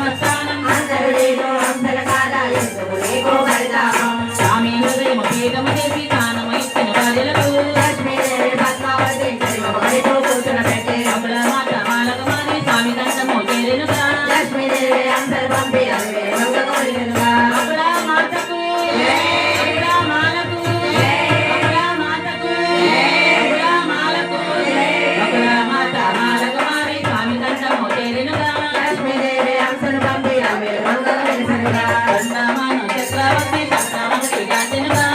மத்தானம் அந்த